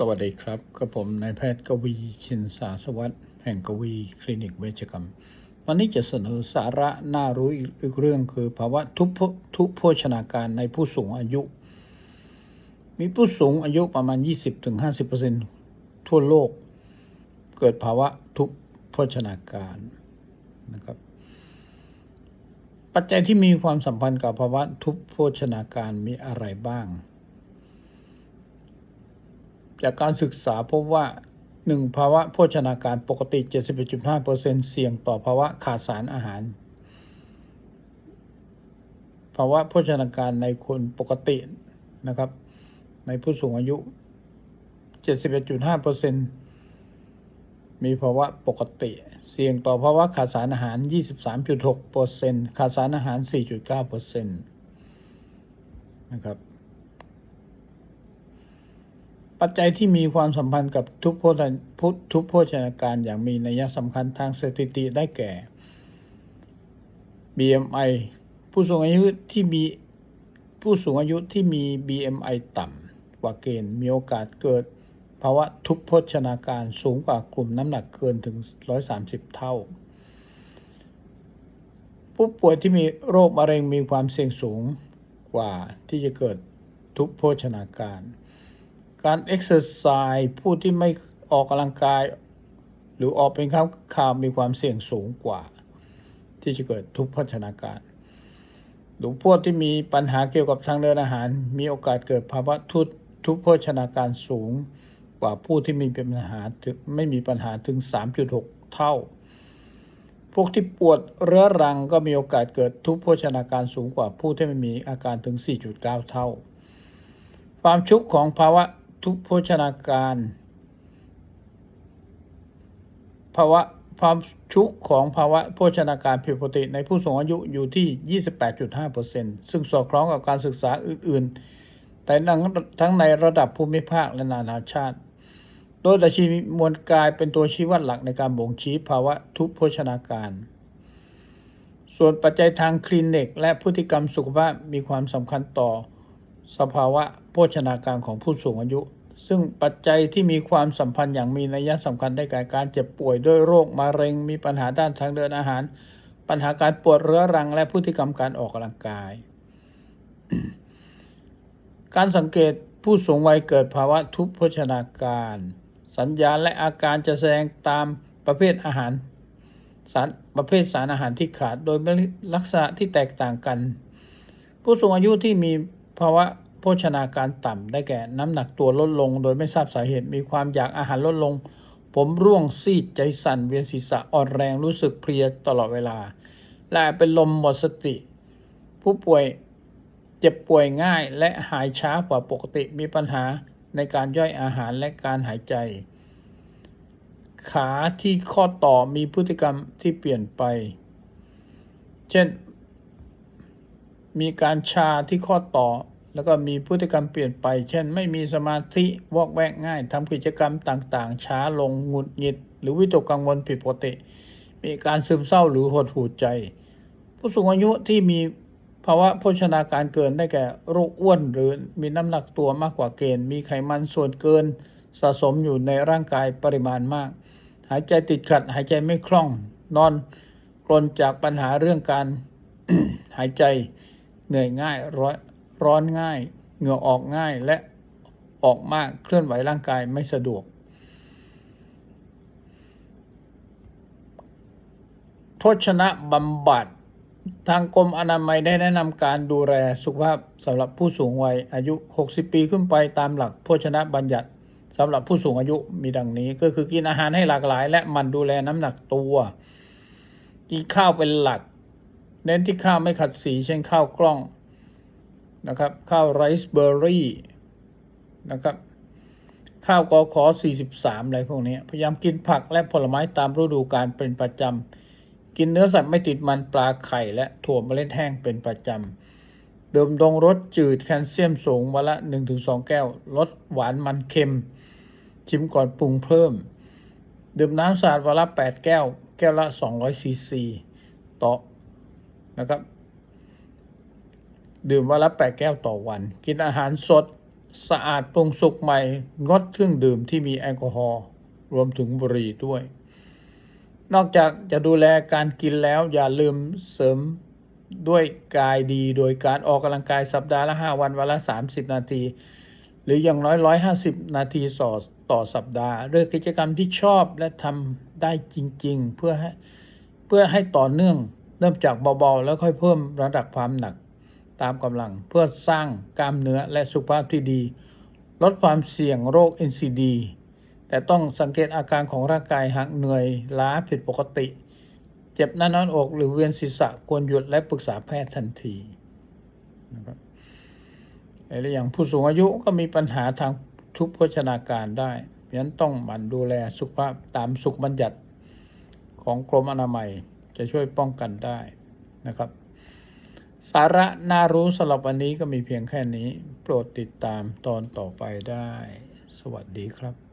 สวัสดีครับกับผมนายแพทย์กวีชินสาสวัสดิ์แห่งกวีคลินิกเวชกรรม วันนี้จะเสนอสาระน่ารู้อีกเรื่องคือภาวะทุพทุพโภชนาการในผู้สูงอายุ มีผู้สูงอายุประมาณ 20-50%ทั่วโลก เกิดภาวะทุพโภชนาการนะครับ ปัจจัยที่มีความสัมพันธ์กับภาวะทุพโภชนาการมีอะไรบ้าง จากการศึกษาพบว่า 1. ภาวะโภชนาการปกติ 71.5%เสี่ยงต่อภาวะขาดสารอาหาร ภาวะโภชนาการในคนปกตินะครับ ในผู้สูงอายุ 71.5%มีภาวะปกติ เสี่ยงต่อภาวะขาดสารอาหาร 23.6%ขาดสารอาหาร 4.9%นะครับ ปัจจัยที่มีความสัมพันธ์กับทุพโภชพุทุพโภชนาการอย่างมีนัยสำคัญทางสถิติได้แก่ BMI ผู้สูงอายุที่มีผู้สูงอายุที่มี BMI ต่ำกว่าเกณฑ์มีโอกาสเกิดภาวะทุพโภชนาการสูงกว่ากลุ่มน้ำหนักเกินถึง 130 เท่า ผู้ป่วยที่มีโรคมะเร็งมีความเสี่ยงสูงกว่าที่จะเกิดทุพโภชนาการ การเอ็กซ์เซอร์ไซส์ผู้ที่ไม่ออกกำลังกาย หรือออกเป็นข้าวข่าวมีความเสี่ยงสูงกว่า ที่จะเกิดทุพโภชนาการ หรือพวกที่มีปัญหาเกี่ยวกับทางเดินอาหาร มีโอกาสเกิดภาวะทุพทุพโภชนาการสูงกว่าผู้ที่มีปัญหาถึงไม่มีปัญหาถึง 3.6 เท่า พวกที่ปวดเรื้อรังก็มีโอกาสเกิดทุพโภชนาการสูงกว่าผู้ที่ไม่มีอาการถึง 4.9 เท่า ความชุกของภาวะ ทุพโภชนาการภาวะความชุกของภาวะโภชนาการผิดปกติในผู้สูงอายุอยู่ที่ 28.5%ซึ่งสอดคล้องกับการศึกษาอื่น ๆ แต่ทั้งในระดับภูมิภาคและนานาชาติ โดยดัชนีมวลกายเป็นตัวชี้วัดหลักในการบ่งชี้ภาวะทุพโภชนาการ ส่วนปัจจัยทางคลินิกและพฤติกรรมสุขภาพมีความสำคัญต่อ สภาวะโภชนาการของผู้สูงอายุ ซึ่งปัจจัยที่มีความสัมพันธ์อย่างมีนัยสำคัญได้แก่การเจ็บป่วยด้วยโรคมะเร็ง มีปัญหาด้านทางเดินอาหาร ปัญหาการปวดเรื้อรังและพฤติกรรมการออกกำลังกาย การสังเกตผู้สูงวัยเกิดภาวะทุพโภชนาการ สัญญาณและอาการจะแสดงตามประเภทอาหารสารประเภทสารอาหารที่ขาดโดยลักษณะที่แตกต่างกัน ผู้สูงอายุที่มี ภาวะโภชนาการต่ำได้แก่น้ำหนักตัวลดลง โดยไม่ทราบสาเหตุมีความอยากอาหารลดลง ผมร่วงซีดใจสั่นเวียนศีรษะอ่อนแรงรู้สึกเพลียตลอดเวลา และเป็นลมหมดสติ ผู้ป่วยเจ็บป่วยง่ายและหายช้ากว่าปกติมีปัญหาในการย่อยอาหารและการหายใจ ขาที่ข้อต่อมีพฤติกรรมที่เปลี่ยนไป เช่น มีการชาที่ข้อต่อ แล้วก็มีพฤติกรรมเปลี่ยนไป เช่น ไม่มีสมาธิวอกแวกง่ายทำกิจกรรมต่างๆ ช้าลงหงุดหงิด หรือวิตกกังวลผิดปกติ มีการซึมเศร้าหรือหดหู่ใจ ผู้สูงอายุที่มีภาวะโภชนาการเกินได้แก่โรคอ้วนหรือมีน้ำหนักตัวมากกว่าเกณฑ์ มีไขมันส่วนเกินสะสมอยู่ในร่างกายปริมาณมาก หายใจติดขัด หายใจไม่คล่อง นอนกรนจากปัญหาเรื่องการหายใจ เหนื่อยง่ายร้อนร้อนง่าย เหงื่อออกง่ายและออกมากเคลื่อนไหวร่างกายไม่สะดวก โภชนะบำบัด ทางกรมอนามัยได้แนะนำการดูแลสุขภาพสำหรับผู้สูงวัยอายุ 60 ปีขึ้นไปตามหลักโภชนะบัญญัติสำหรับผู้สูงอายุมีดังนี้ ก็คือกินอาหารให้หลากหลาย และมันดูแลน้ำหนักตัว กินข้าวเป็นหลัก เน้นที่ข้าวไม่ขัดสีเช่นข้าวกล้องนะครับ ข้าวไรซ์เบอร์รี่นะครับ ข้าวกอขอ 43 อะไรพวกนี้ พยายามกินผักและผลไม้ตามฤดูกาลเป็นประจำ กินเนื้อสัตว์ไม่ติดมันปลาไข่และถั่วเมล็ดแห้งเป็นประจำเดิมดงรสจืดแคลเซียมสูงวันละ 1-2 แก้ว ลดหวานมันเค็ม ชิมก่อนปรุงเพิ่ม ดื่มน้ำสะอาดวันละ 8 แก้ว แก้วละ 200 ซีซี ต่อ นะครับ ดื่มวันละ8แก้วต่อวัน กินอาหารสดสะอาดปรุงสุกใหม่ งดเครื่องดื่มที่มีแอลกอฮอล์รวมถึงบุหรี่ด้วย นอกจากจะดูแลการกินแล้วอย่าลืมเสริมด้วยกายดีโดยการออกกำลังกายสัปดาห์ละ 5 วันวันละ 30 นาที หรืออย่างน้อย 150 นาทีต่อต่อสัปดาห์เลือกกิจกรรมที่ชอบและทำได้จริง ๆ เพื่อให้เพื่อให้ต่อเนื่อง เริ่มจากเบาๆ แล้วค่อยเพิ่มระดับความหนัก ตามกำลังเพื่อสร้างกล้ามเนื้อและสุขภาพที่ดี ลดความเสี่ยงโรค NCD แต่ต้องสังเกตอาการของร่างกายหากเหนื่อยล้าผิดปกติ เจ็บหน้าน้อนอกหรือเวียนศีรษะควรหยุดและปรึกษาแพทย์ทันทีนะครับและอย่างผู้สูงอายุก็มีปัญหาทางทุพโภชนาการได้เพราะฉะนั้นต้องหมั่นดูแลสุขภาพตามสุขบัญญัติของกรมอนามัย จะช่วยป้องกันได้นะครับ สาระน่ารู้สำหรับวันนี้ก็มีเพียงแค่นี้ โปรดติดตามตอนต่อไปได้ สวัสดีครับ